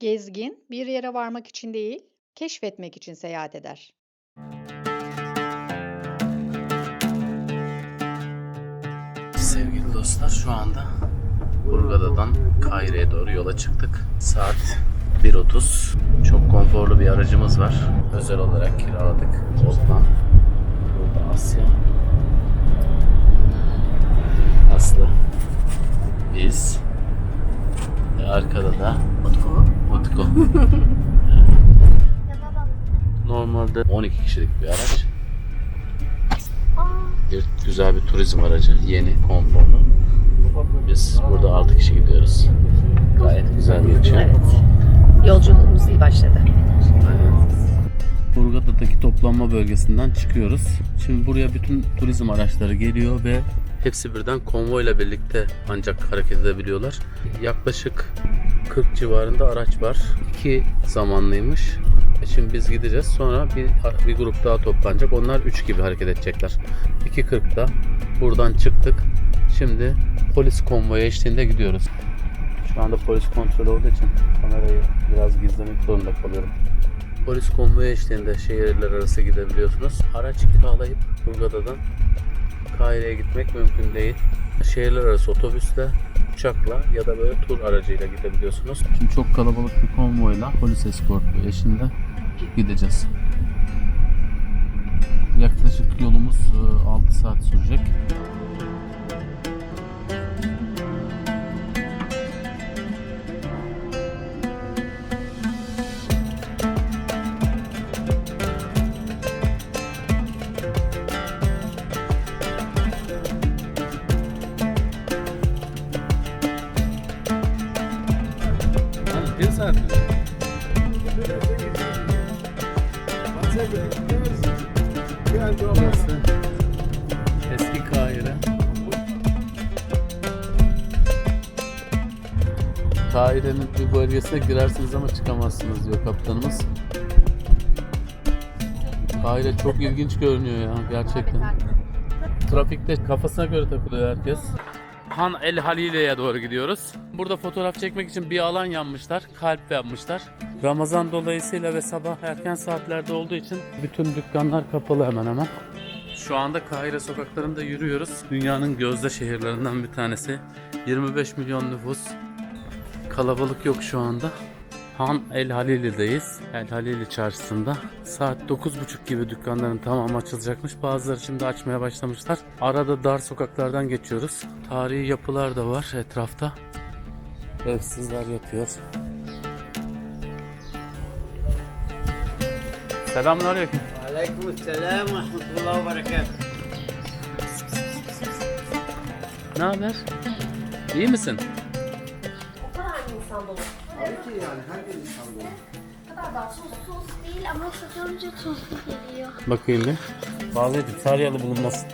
Gezgin bir yere varmak için değil, keşfetmek için seyahat eder. Sevgili dostlar şu anda Hurghada'dan Kahire'ye doğru yola çıktık. Saat 1.30. Çok konforlu bir aracımız var. Özel olarak kiraladık. Osman. Burada Asya. Aslı. Biz. Ve arkada da Utku. Utku. Normalde 12 kişilik bir araç. Bir güzel bir turizm aracı. Yeni, konforlu. Biz burada 6 kişi gidiyoruz. Gayet güzel geçiyor. Yolculuğumuz iyi başladı. Hurghada'daki toplanma bölgesinden çıkıyoruz. Şimdi buraya bütün turizm araçları geliyor ve hepsi birden konvoyla birlikte ancak hareket edebiliyorlar. Yaklaşık 40 civarında araç var. İki zamanlıymış. E Şimdi biz gideceğiz. Sonra bir, bir grup daha toplanacak. Onlar 3 gibi hareket edecekler. 2.40'da buradan çıktık. Şimdi polis konvoyu eşliğinde gidiyoruz. Şu anda polis kontrolü olduğu için kamerayı biraz gizlemek zorunda kalıyorum. Polis konvoyu eşliğinde şehirler arası gidebiliyorsunuz. Araç kiralayıp Hurghada'dan Kahire'ye gitmek mümkün değil. Şehirler arası otobüsle, uçakla ya da böyle tur aracıyla gidebiliyorsunuz. Şimdi çok kalabalık bir konvoyla polis eskortlu eşliğinde gideceğiz. Yaklaşık yolumuz e, 6 saat sürecek. Bölgesine girersiniz ama çıkamazsınız diyor kaptanımız. Kahire çok ilginç görünüyor ya gerçekten. Trafikte kafasına göre takılıyor herkes. Han El Halile'ye doğru gidiyoruz. Burada fotoğraf çekmek için bir alan yanmışlar. Kalp yapmışlar. Ramazan dolayısıyla ve sabah erken saatlerde olduğu için bütün dükkanlar kapalı hemen hemen. Şu anda Kahire sokaklarında yürüyoruz. Dünyanın gözde şehirlerinden bir tanesi. 25 milyon nüfus. Kalabalık yok şu anda. Han El Halili'deyiz. El Halili çarşısında. Saat 9.30 gibi dükkanların tamamı açılacakmış. Bazıları şimdi açmaya başlamışlar. Arada dar sokaklardan geçiyoruz. Tarihi yapılar da var etrafta. Evsizler yapıyor. Selamun Aleyküm. Aleyküm Selam ve Rahmetullah Berekat. Ne haber? İyi misin? Kadar da sos sos değil ama satınca soslu geliyor. Bakayım bir. Bağlayıcım Sarıyalı bulunmaz.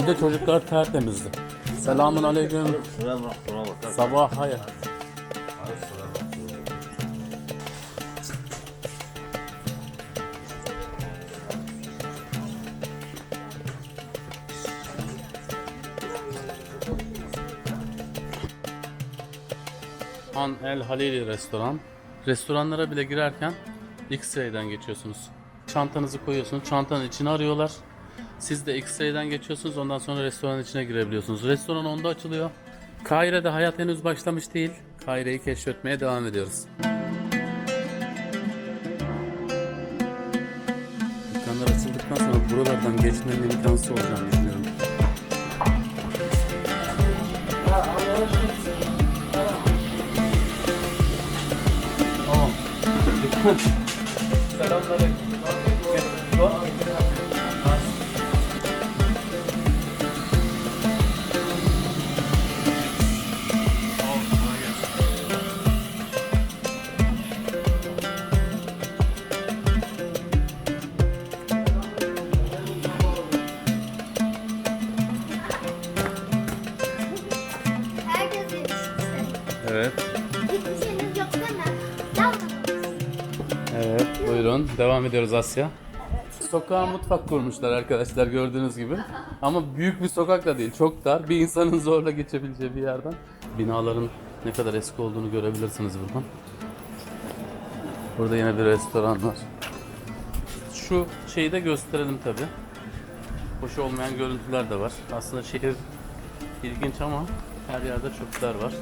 Bir de çocuklar tertemizdi. Selamun aleyküm. Sabah hayır. Han El Halili restoran. Restoranlara bile girerken X-ray'den geçiyorsunuz. Çantanızı koyuyorsunuz. Çantanın içine arıyorlar. Siz de X-ray'den geçiyorsunuz. Ondan sonra restoranın içine girebiliyorsunuz. Restoran onda açılıyor. Kahire'de hayat henüz başlamış değil. Kahire'yi keşfetmeye devam ediyoruz. Dükkanlar açıldıktan sonra buralardan geçmenin imkansız olacağını Selamünaleyküm. Devam ediyoruz Asya. Sokağa mutfak kurmuşlar arkadaşlar gördüğünüz gibi. Ama büyük bir sokak da değil, çok dar. Bir insanın zorla geçebileceği bir yerden. Binaların Ne kadar eski olduğunu görebilirsiniz buradan. Burada yine bir restoran var. Şu şeyi de gösterelim tabi. Hoş olmayan görüntüler de var. Aslında şehir ilginç ama her yerde çöpler var.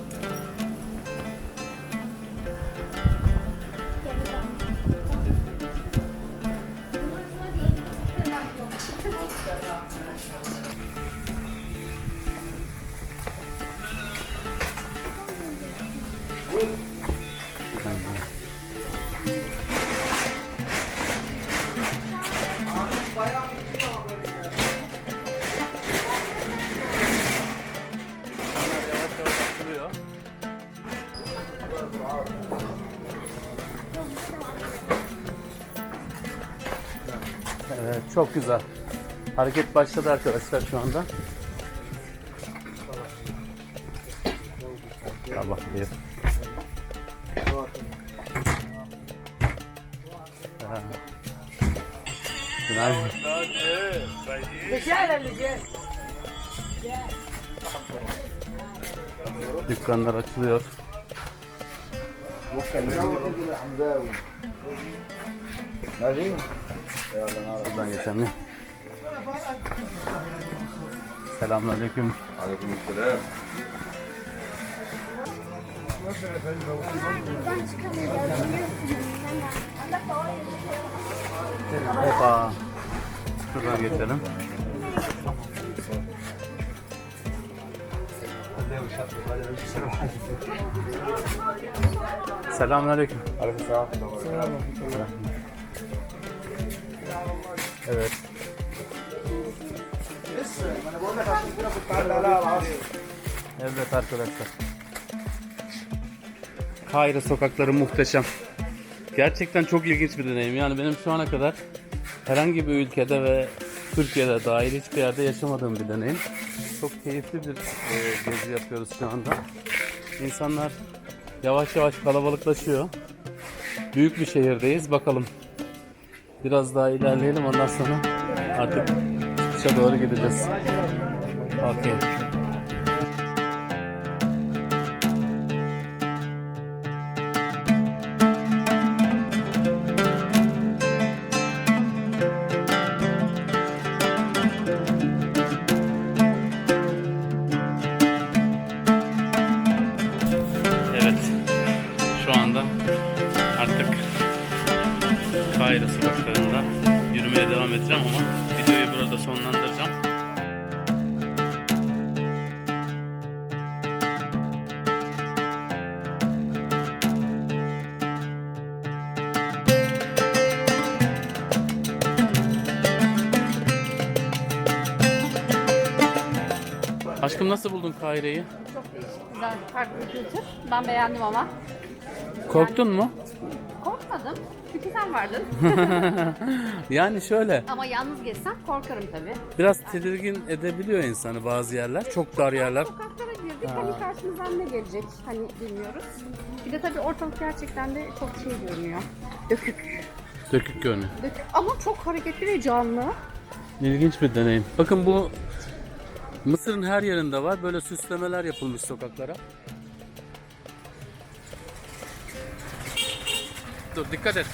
Çok güzel. Hareket başladı arkadaşlar şu anda. Bir. Ha. Günaydın. Dükkanlar açılıyor. Buradan geçelim. Selamünaleyküm. Ben çıkamıyorum. Hoppa. Şuradan geçelim. Selamünaleyküm. Evet. Evet arkadaşlar. Kahire sokakları muhteşem. Gerçekten çok ilginç bir deneyim. Yani benim şu ana kadar herhangi bir ülkede ve Türkiye'de dahil hiçbir yerde yaşamadığım bir deneyim. Çok keyifli bir e, gezi yapıyoruz şu anda. İnsanlar yavaş yavaş kalabalıklaşıyor. Büyük bir şehirdeyiz. Bakalım. Biraz daha ilerleyelim ondan sonra artık çıkışa doğru gideceğiz. Okey. Aşkım nasıl buldun Kahire'yi? Çok güzel, farklı bir kültür. Ben beğendim ama. Korktun mu? Korkmadım. Çünkü sen vardın. Yani şöyle ama yalnız gezsem korkarım tabii. biraz tedirgin edebiliyor insanı bazı yerler. Çok dar yerler. Sokaklara girdik. Hani karşımızdan ne gelecek? Hani bilmiyoruz. Bir de tabii ortalık gerçekten de çok şey görünüyor. Dökük. Dökük görünüyor. Dökük ama çok hareketli ve canlı. İlginç bir deneyim. Bakın bu Mısır'ın her yerinde var. Böyle süslemeler yapılmış sokaklara. Dur dikkat et.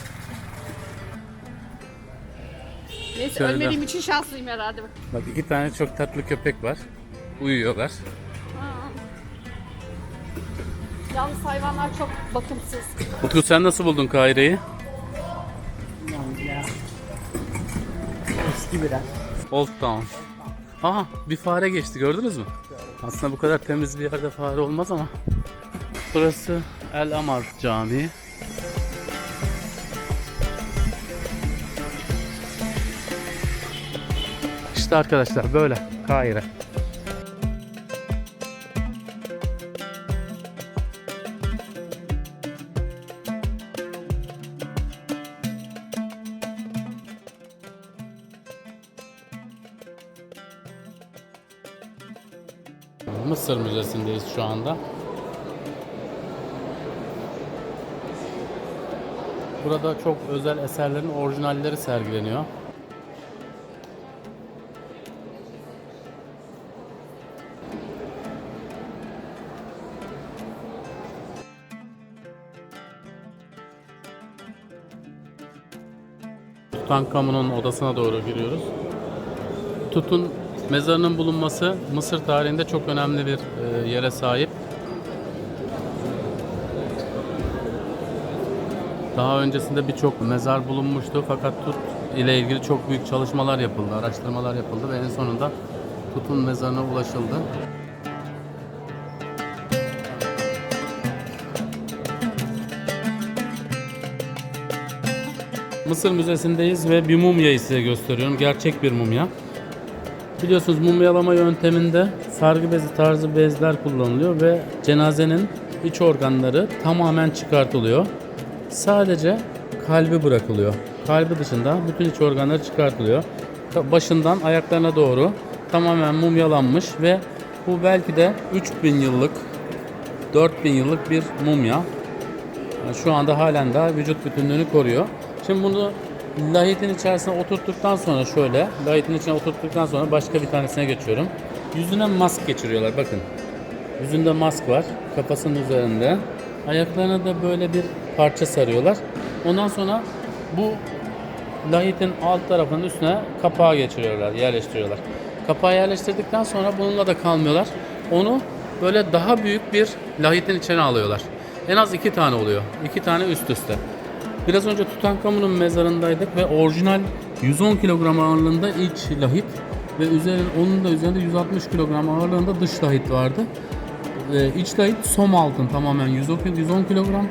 Neyse Şöyle. ölmediğim için şanslıyım herhalde. Bak iki tane çok tatlı köpek var. Uyuyorlar. Yalnız hayvanlar çok bakımsız. Utku sen nasıl buldun Kahire'yi? Eski biraz. Old Town. Aha bir fare geçti gördünüz mü? Aslında bu kadar temiz bir yerde fare olmaz ama. Burası El Amar Camii. İşte arkadaşlar böyle Kahire. anda. Burada çok özel eserlerin orijinalleri sergileniyor. Tutankamon'un odasına doğru giriyoruz. Tutun mezarının bulunması Mısır tarihinde çok önemli bir e, yere sahip. Daha öncesinde birçok mezar bulunmuştu fakat Tut ile ilgili çok büyük çalışmalar yapıldı, araştırmalar yapıldı ve en sonunda Tut'un mezarına ulaşıldı. Mısır Müzesi'ndeyiz ve bir mumyayı size gösteriyorum. Gerçek bir mumya. Biliyorsunuz mumyalama yönteminde sargı bezi tarzı bezler kullanılıyor ve cenazenin iç organları tamamen çıkartılıyor. Sadece kalbi bırakılıyor. Kalbi dışında bütün iç organları çıkartılıyor. Başından ayaklarına doğru tamamen mumyalanmış ve bu belki de 3000 yıllık 4000 yıllık bir mumya. Şu anda halen daha vücut bütünlüğünü koruyor. Şimdi bunu lahitin içerisine oturttuktan sonra şöyle, lahitin içine oturttuktan sonra başka bir tanesine geçiyorum. Yüzüne mask geçiriyorlar bakın. Yüzünde mask var, kafasının üzerinde. Ayaklarına da böyle bir parça sarıyorlar. Ondan sonra bu lahitin alt tarafının üstüne kapağı geçiriyorlar, yerleştiriyorlar. Kapağı yerleştirdikten sonra bununla da kalmıyorlar. Onu böyle daha büyük bir lahitin içine alıyorlar. En az iki tane oluyor. iki tane üst üste. Biraz önce Tutankamon'un mezarındaydık ve orijinal 110 kilogram ağırlığında iç lahit ve üzerin, onun da üzerinde 160 kilogram ağırlığında dış lahit vardı. Ee, iç lahit som altın tamamen 110, 110 kilogram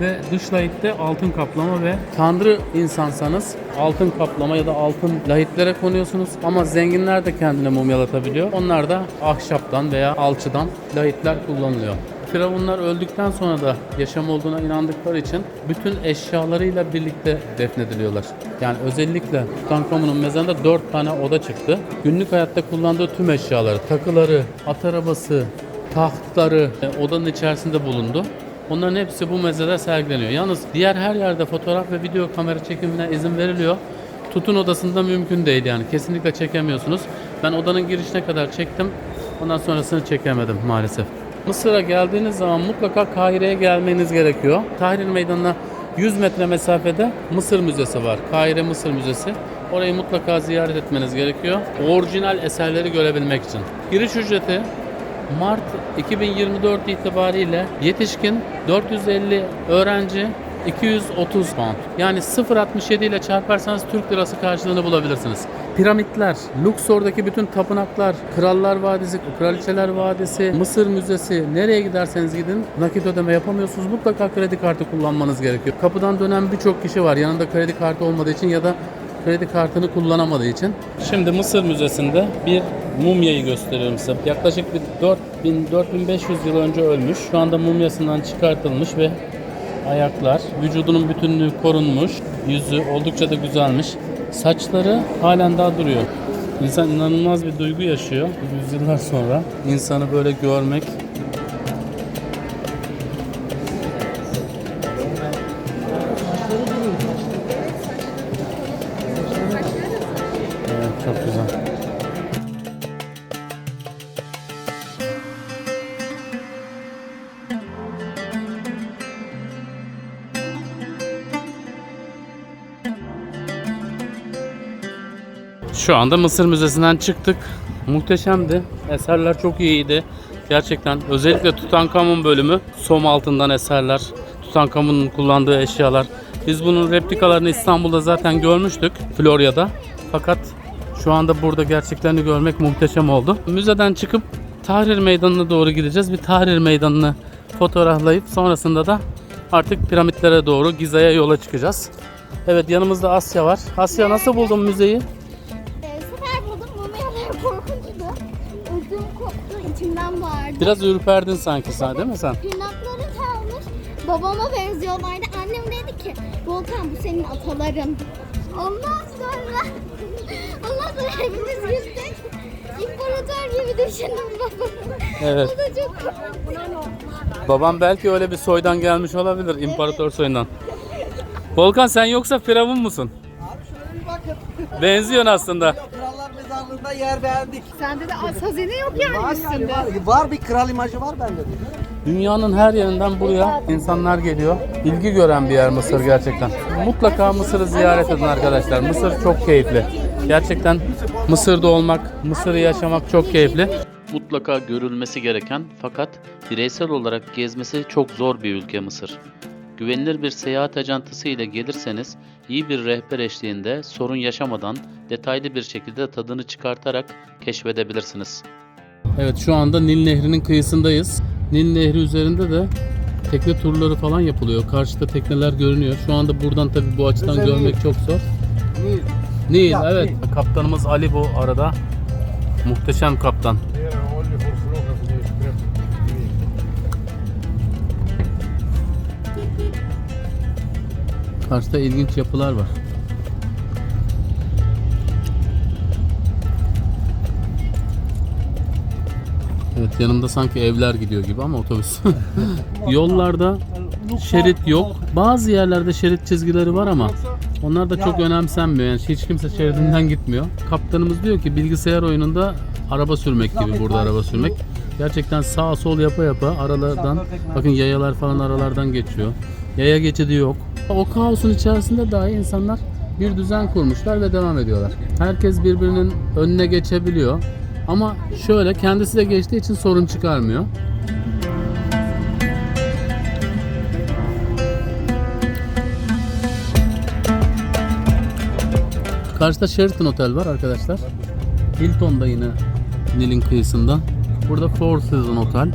ve dış lahitte altın kaplama ve tanrı insansanız altın kaplama ya da altın lahitlere konuyorsunuz ama zenginler de kendini mumyalatabiliyor. Onlar da ahşaptan veya alçıdan lahitler kullanılıyor. Firavunlar öldükten sonra da yaşam olduğuna inandıkları için bütün eşyalarıyla birlikte defnediliyorlar. Yani özellikle Tutankamon'un mezarında 4 tane oda çıktı. Günlük hayatta kullandığı tüm eşyaları, takıları, at arabası, tahtları e, odanın içerisinde bulundu. Onların hepsi bu mezarda sergileniyor. Yalnız diğer her yerde fotoğraf ve video kamera çekimine izin veriliyor. Tutun odasında mümkün değil yani. Kesinlikle çekemiyorsunuz. Ben odanın girişine kadar çektim. Ondan sonrasını çekemedim maalesef. Mısır'a geldiğiniz zaman mutlaka Kahire'ye gelmeniz gerekiyor. Tahrir Meydanı'na 100 metre mesafede Mısır Müzesi var. Kahire Mısır Müzesi. Orayı mutlaka ziyaret etmeniz gerekiyor. Orijinal eserleri görebilmek için. Giriş ücreti Mart 2024 itibariyle yetişkin 450 öğrenci 230 pound. Yani 0.67 ile çarparsanız Türk lirası karşılığını bulabilirsiniz. Piramitler, Luxor'daki bütün tapınaklar, Krallar Vadisi, Kraliçeler Vadisi, Mısır Müzesi nereye giderseniz gidin nakit ödeme yapamıyorsunuz. Mutlaka kredi kartı kullanmanız gerekiyor. Kapıdan dönen birçok kişi var yanında kredi kartı olmadığı için ya da kredi kartını kullanamadığı için. Şimdi Mısır Müzesi'nde bir mumyayı gösteriyorum size. Yaklaşık bir 4000 4500 yıl önce ölmüş. Şu anda mumyasından çıkartılmış ve ayaklar, vücudunun bütünlüğü korunmuş. Yüzü oldukça da güzelmiş. Saçları halen daha duruyor. İnsan inanılmaz bir duygu yaşıyor. Yüzyıllar sonra insanı böyle görmek Şu anda Mısır Müzesi'nden çıktık. Muhteşemdi. Eserler çok iyiydi. Gerçekten özellikle Tutankamon bölümü som altından eserler, Tutankamon'un kullandığı eşyalar. Biz bunun replikalarını İstanbul'da zaten görmüştük Florya'da. Fakat şu anda burada gerçeklerini görmek muhteşem oldu. Müzeden çıkıp Tahrir Meydanı'na doğru gideceğiz. Bir Tahrir Meydanı'nı fotoğraflayıp sonrasında da artık piramitlere doğru Giza'ya yola çıkacağız. Evet yanımızda Asya var. Asya nasıl buldun müzeyi? Biraz ürperdin sanki sen değil mi sen? Tırnakları kalmış. Babama benziyorlardı. Annem dedi ki, Volkan bu senin ataların. Ondan sonra, ondan sonra hepimiz gittik. İmparator gibi düşündüm babamı. Evet. O da çok korktu. Babam belki öyle bir soydan gelmiş olabilir. imparator soyundan. Volkan sen yoksa Firavun musun? Abi şöyle bir bakın. Benziyorsun aslında. Krallar mezarlığında yer beğendik. Sende de az hazine yok yani Var üstünde. yani var. Var bir kral imajı var bende de. Dünyanın her yerinden buraya insanlar geliyor. İlgi gören bir yer Mısır gerçekten. Mutlaka Mısır'ı ziyaret edin arkadaşlar. Mısır çok keyifli. Gerçekten Mısır'da olmak, Mısır'ı yaşamak çok keyifli. Mutlaka görülmesi gereken fakat bireysel olarak gezmesi çok zor bir ülke Mısır. Güvenilir bir seyahat ajantısı ile gelirseniz iyi bir rehber eşliğinde sorun yaşamadan detaylı bir şekilde tadını çıkartarak keşfedebilirsiniz. Evet şu anda Nil Nehri'nin kıyısındayız. Nil Nehri üzerinde de tekne turları falan yapılıyor. Karşıda tekneler görünüyor. Şu anda buradan tabii bu açıdan görmek çok zor. Nil evet. Kaptanımız Ali bu arada. Muhteşem kaptan. Karşıda ilginç yapılar var. Evet yanımda sanki evler gidiyor gibi ama otobüs. Yollarda şerit yok. Bazı yerlerde şerit çizgileri var ama onlar da çok önemsenmiyor. Yani hiç kimse şeridinden gitmiyor. Kaptanımız diyor ki bilgisayar oyununda araba sürmek gibi burada araba sürmek. Gerçekten sağ sol yapa yapa aralardan bakın yayalar falan aralardan geçiyor. Yaya geçidi yok. O kaosun içerisinde dahi insanlar bir düzen kurmuşlar ve devam ediyorlar. Herkes birbirinin önüne geçebiliyor. Ama şöyle kendisi de geçtiği için sorun çıkarmıyor. Karşıda Sheraton Otel var arkadaşlar. Hilton da yine Nil'in kıyısında. Burada Four Seasons Otel.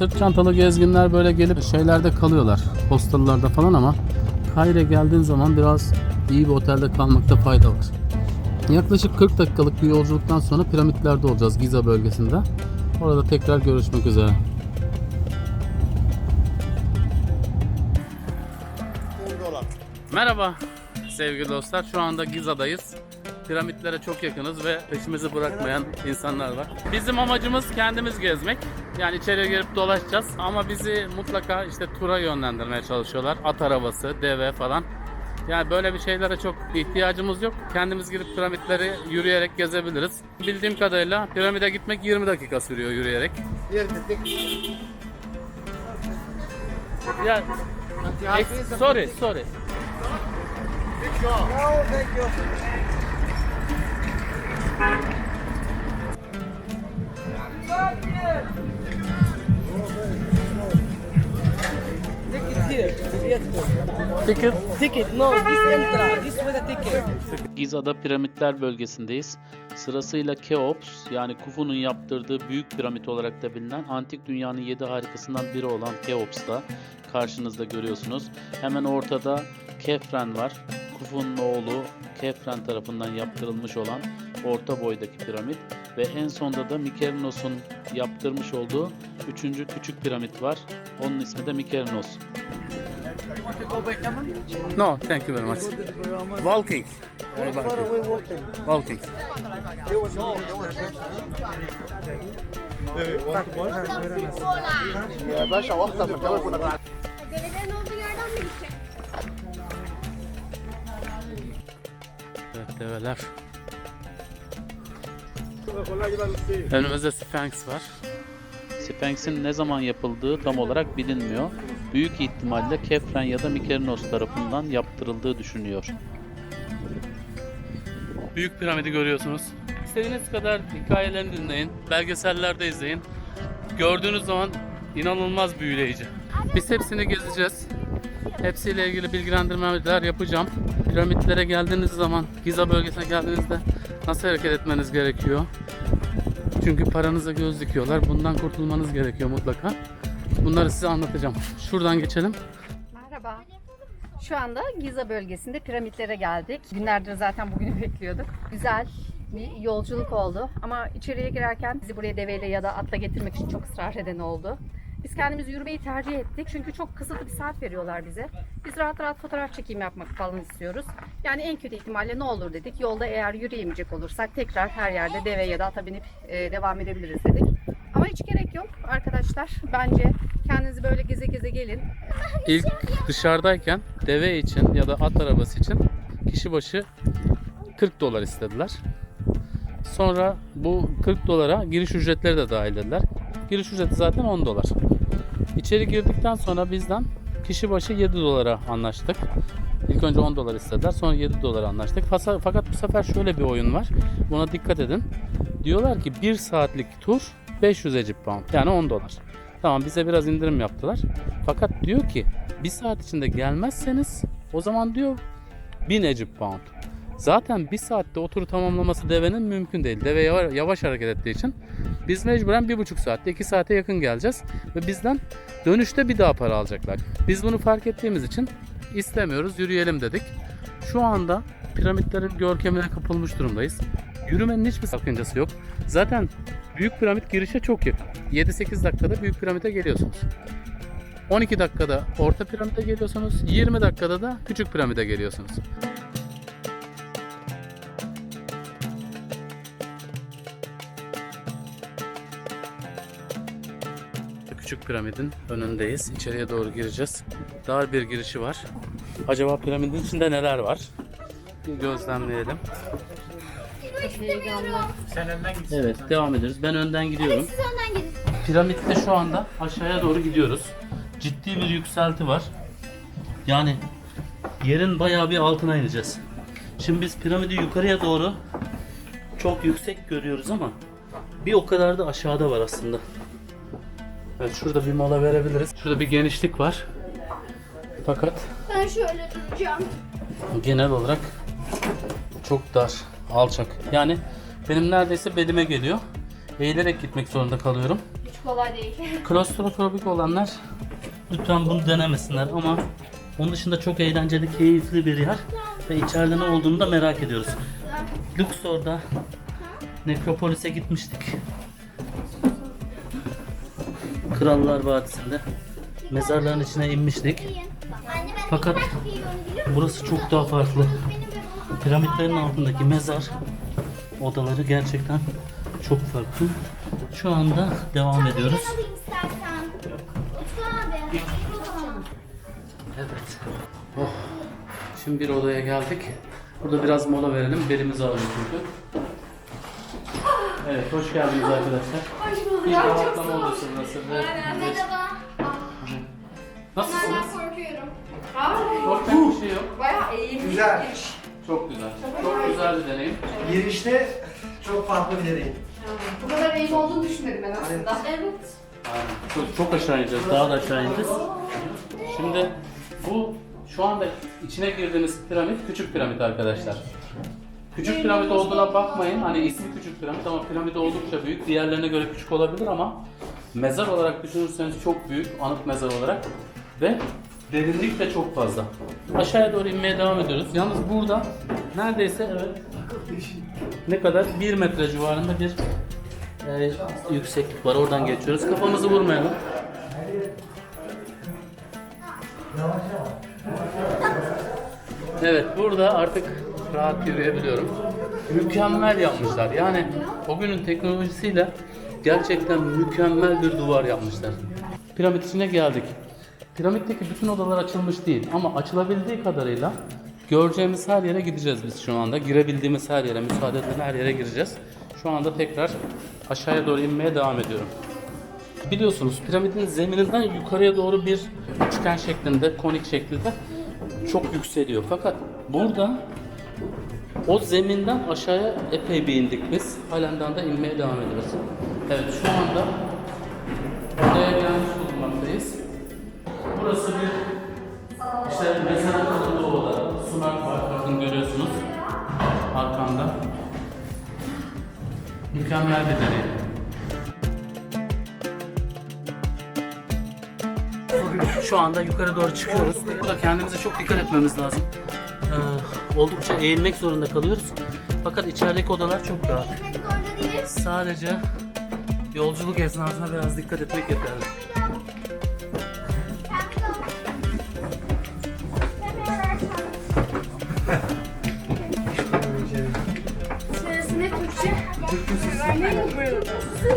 Sırt çantalı gezginler böyle gelip şeylerde kalıyorlar. Hostellerde falan ama Kahire geldiğin zaman biraz iyi bir otelde kalmakta fayda var. Yaklaşık 40 dakikalık bir yolculuktan sonra piramitlerde olacağız Giza bölgesinde. Orada tekrar görüşmek üzere. Merhaba sevgili dostlar. Şu anda Giza'dayız. Piramitlere çok yakınız ve peşimizi bırakmayan insanlar var. Bizim amacımız kendimiz gezmek. Yani içeriye girip dolaşacağız ama bizi mutlaka işte tura yönlendirmeye çalışıyorlar. At arabası, deve falan. Yani böyle bir şeylere çok ihtiyacımız yok. Kendimiz girip piramitleri yürüyerek gezebiliriz. Bildiğim kadarıyla piramide gitmek 20 dakika sürüyor yürüyerek. Ya, ex- sorry, sorry. Ticket. Ticket, no, this entra, this with a ticket. Giza'da piramitler bölgesindeyiz. Sırasıyla Keops yani Khufu'nun yaptırdığı büyük piramit olarak da bilinen antik dünyanın 7 harikasından biri olan Keops'ta karşınızda görüyorsunuz. Hemen ortada Kefren var. Khufu'nun oğlu Kefren tarafından yaptırılmış olan orta boydaki piramit ve en sonda da Mykerinos'un yaptırmış olduğu üçüncü küçük piramit var. Onun ismi de Mykerinos. No, thank you very much. Walking. Walking. Develerin olduğu yerden mi gidecek? Evet develer. Önümüzde Sphinx var. Sphinx'in ne zaman yapıldığı tam olarak bilinmiyor. Büyük ihtimalle Kefren ya da Mykerinos tarafından yaptırıldığı düşünüyor. Büyük piramidi görüyorsunuz. İstediğiniz kadar hikayelerini dinleyin, belgesellerde izleyin. Gördüğünüz zaman inanılmaz büyüleyici. Biz hepsini gezeceğiz. Hepsiyle ilgili bilgilendirmeler yapacağım. Piramitlere geldiğiniz zaman, Giza bölgesine geldiğinizde nasıl hareket etmeniz gerekiyor? Çünkü paranıza göz dikiyorlar. Bundan kurtulmanız gerekiyor mutlaka. Bunları size anlatacağım. Şuradan geçelim. Merhaba. Şu anda Giza bölgesinde piramitlere geldik. Günlerdir zaten bugünü bekliyorduk. Güzel bir yolculuk oldu. Ama içeriye girerken bizi buraya deveyle ya da atla getirmek için çok ısrar eden oldu. Biz kendimiz yürümeyi tercih ettik. Çünkü çok kısıtlı bir saat veriyorlar bize. Biz rahat rahat fotoğraf çekimi yapmak falan istiyoruz. Yani en kötü ihtimalle ne olur dedik. Yolda eğer yürüyemeyecek olursak tekrar her yerde deve ya da ata binip e, devam edebiliriz dedik. Ama hiç gerek yok arkadaşlar. Bence kendinizi böyle geze geze gelin. İlk dışarıdayken deve için ya da at arabası için kişi başı 40 dolar istediler. Sonra bu 40 dolara giriş ücretleri de dahil dediler. Giriş ücreti zaten 10 dolar. İçeri girdikten sonra bizden kişi başı 7 dolara anlaştık. İlk önce 10 dolar istediler. Sonra 7 dolara anlaştık. Fakat bu sefer şöyle bir oyun var. Buna dikkat edin. Diyorlar ki 1 saatlik tur 500 Egypt pound. Yani 10 dolar. Tamam bize biraz indirim yaptılar. Fakat diyor ki 1 saat içinde gelmezseniz o zaman diyor 1000 Egypt pound. Zaten bir saatte o turu tamamlaması devenin mümkün değil. Deve yavaş, yavaş hareket ettiği için biz mecburen bir buçuk saatte iki saate yakın geleceğiz ve bizden dönüşte bir daha para alacaklar. Biz bunu fark ettiğimiz için istemiyoruz yürüyelim dedik. Şu anda piramitlerin görkemine kapılmış durumdayız. Yürümenin hiçbir sakıncası yok. Zaten Büyük Piramit girişe çok yakın. 7-8 dakikada Büyük Piramit'e geliyorsunuz. 12 dakikada Orta Piramit'e geliyorsunuz. 20 dakikada da Küçük Piramit'e geliyorsunuz. Küçük piramidin önündeyiz. İçeriye doğru gireceğiz. Dar bir girişi var. Acaba piramidin içinde neler var? Bir gözlemleyelim. Evet devam ediyoruz. Ben önden gidiyorum. Siz önden gidin. Piramitte şu anda aşağıya doğru gidiyoruz. Ciddi bir yükselti var. Yani yerin bayağı bir altına ineceğiz. Şimdi biz piramidi yukarıya doğru çok yüksek görüyoruz ama bir o kadar da aşağıda var aslında. Evet şurada bir mola verebiliriz. Şurada bir genişlik var. Fakat Ben şöyle duracağım. genel olarak çok dar, alçak. Yani benim neredeyse belime geliyor. Eğilerek gitmek zorunda kalıyorum. Hiç kolay değil. Klostrofobik olanlar lütfen bunu denemesinler ama onun dışında çok eğlenceli, keyifli bir yer ve içeride ne olduğunu da merak ediyoruz. Luxor'da Nekropolis'e gitmiştik. Krallar Vadisi'nde mezarların içine inmiştik. Fakat burası çok daha farklı. Piramitlerin altındaki mezar odaları gerçekten çok farklı. Şu anda devam ediyoruz. Evet. Oh. Şimdi bir odaya geldik. Burada biraz mola verelim. Belimiz ağrıyor çünkü. Evet, hoş geldiniz arkadaşlar. Hoş bulduk. Bir rahatlama odası burası. Ve Merhaba. Nasılsınız? korkuyorum. Korkacak bir şey yok. Bayağı eğimli. Güzel. Çok güzel. Çok güzel bir deneyim. Girişte çok farklı bir deneyim. Bu kadar eğim olduğunu düşünmedim ben aslında. Evet. Aynen. Çok, çok aşağı ineceğiz. Daha da aşağı ineceğiz. Şimdi bu şu anda içine girdiğimiz piramit küçük piramit arkadaşlar. Küçük piramit olduğuna bakmayın. Hani ismi küçük piramit ama piramit oldukça büyük. Diğerlerine göre küçük olabilir ama mezar olarak düşünürseniz çok büyük. Anıt mezar olarak. Ve derinlik de çok fazla. Aşağıya doğru inmeye devam ediyoruz. Yalnız burada neredeyse evet ne kadar? 1 metre civarında bir e, yükseklik var. Oradan geçiyoruz. Kafamızı vurmayalım. Evet burada artık rahat yürüyebiliyorum. Mükemmel yapmışlar. Yani o günün teknolojisiyle gerçekten mükemmel bir duvar yapmışlar. Piramit içine geldik. Piramitteki bütün odalar açılmış değil ama açılabildiği kadarıyla göreceğimiz her yere gideceğiz biz şu anda. Girebildiğimiz her yere, müsaade edilen her yere gireceğiz. Şu anda tekrar aşağıya doğru inmeye devam ediyorum. Biliyorsunuz piramidin zemininden yukarıya doğru bir üçgen şeklinde, konik şeklinde çok yükseliyor. Fakat burada o zeminden aşağıya epey bir indik biz. Halen daha da inmeye devam ediyoruz. Evet şu anda odaya gelmiş bulunmaktayız. Burası bir işte mezarın kalındığı oda. Sunak var bakın görüyorsunuz. Arkamda. Mükemmel bir deneyim. Şu anda yukarı doğru çıkıyoruz. Burada kendimize çok dikkat etmemiz lazım. Oldukça eğilmek zorunda kalıyoruz. Fakat içerideki odalar çok rahat. Sadece yolculuk esnasında biraz dikkat etmek yeterli. Türkçe.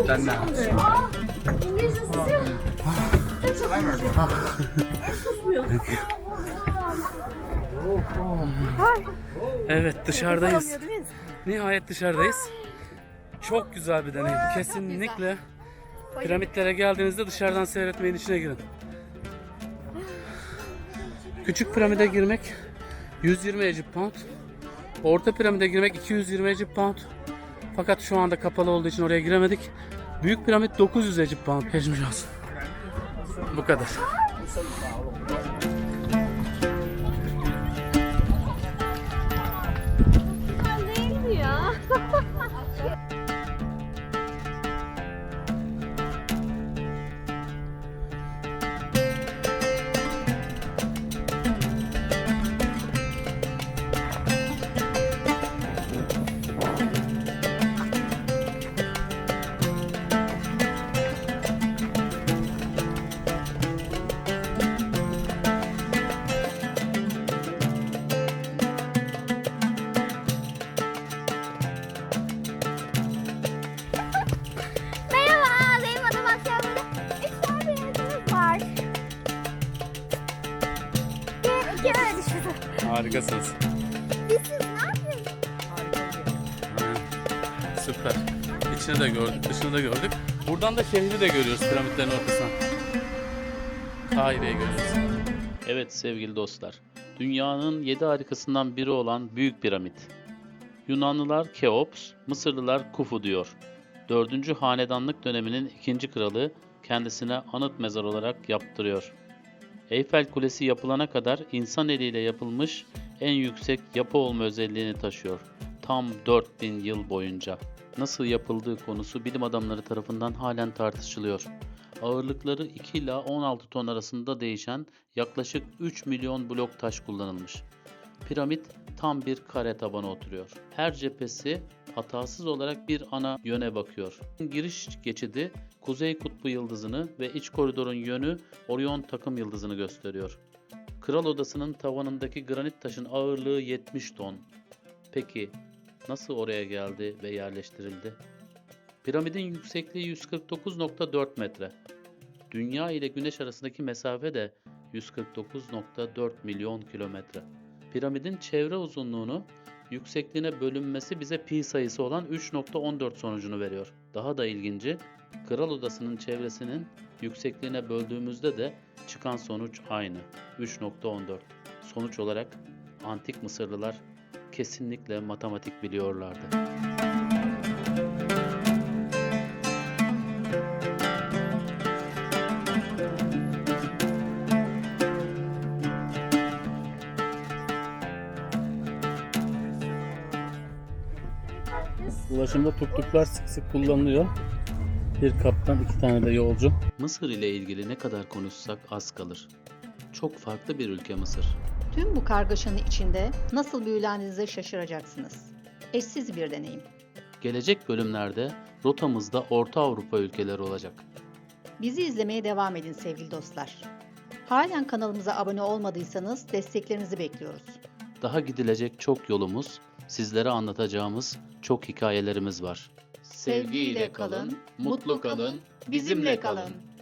Ben de. Aa, İngilizce susuyor. Evet dışarıdayız. Nihayet dışarıdayız. Çok güzel bir deneyim. Kesinlikle Piramitlere geldiğinizde dışarıdan seyretmeyin içine girin. Küçük piramide girmek 120 Egypt pound. Orta piramide girmek 220 Egypt pound. Fakat şu anda kapalı olduğu için oraya giremedik. Büyük piramit 900 Egypt pound. Geçmiş olsun. Bu kadar. Harikasınız. Siz ne yapıyorsunuz? Süper. İçini de gördük, dışını da gördük. Buradan da şehri de görüyoruz piramitlerin ortasından. Kahire'yi görüyoruz. Evet sevgili dostlar. Dünyanın yedi harikasından biri olan Büyük Piramit. Yunanlılar Keops, Mısırlılar Kufu diyor. 4. hanedanlık döneminin ikinci kralı kendisine anıt mezar olarak yaptırıyor. Eyfel Kulesi yapılana kadar insan eliyle yapılmış en yüksek yapı olma özelliğini taşıyor. Tam 4000 yıl boyunca. Nasıl yapıldığı konusu bilim adamları tarafından halen tartışılıyor. Ağırlıkları 2 ila 16 ton arasında değişen yaklaşık 3 milyon blok taş kullanılmış. Piramit tam bir kare tabana oturuyor. Her cephesi hatasız olarak bir ana yöne bakıyor. Giriş geçidi Kuzey Kutbu yıldızını ve iç koridorun yönü Orion takım yıldızını gösteriyor. Kral odasının tavanındaki granit taşın ağırlığı 70 ton. Peki nasıl oraya geldi ve yerleştirildi? Piramidin yüksekliği 149.4 metre. Dünya ile Güneş arasındaki mesafe de 149.4 milyon kilometre. Piramidin çevre uzunluğunu yüksekliğine bölünmesi bize pi sayısı olan 3.14 sonucunu veriyor. Daha da ilginci, kral odasının çevresinin yüksekliğine böldüğümüzde de çıkan sonuç aynı 3.14. Sonuç olarak antik Mısırlılar kesinlikle matematik biliyorlardı. Ulaşımda tuktuklar sık sık kullanılıyor. Bir kaptan iki tane de yolcu. Mısır ile ilgili ne kadar konuşsak az kalır. Çok farklı bir ülke Mısır. Tüm bu kargaşanın içinde nasıl büyülendiğinize şaşıracaksınız. Eşsiz bir deneyim. Gelecek bölümlerde rotamızda Orta Avrupa ülkeleri olacak. Bizi izlemeye devam edin sevgili dostlar. Halen kanalımıza abone olmadıysanız desteklerinizi bekliyoruz. Daha gidilecek çok yolumuz, sizlere anlatacağımız çok hikayelerimiz var. Sevgiyle kalın, mutlu kalın, bizimle kalın.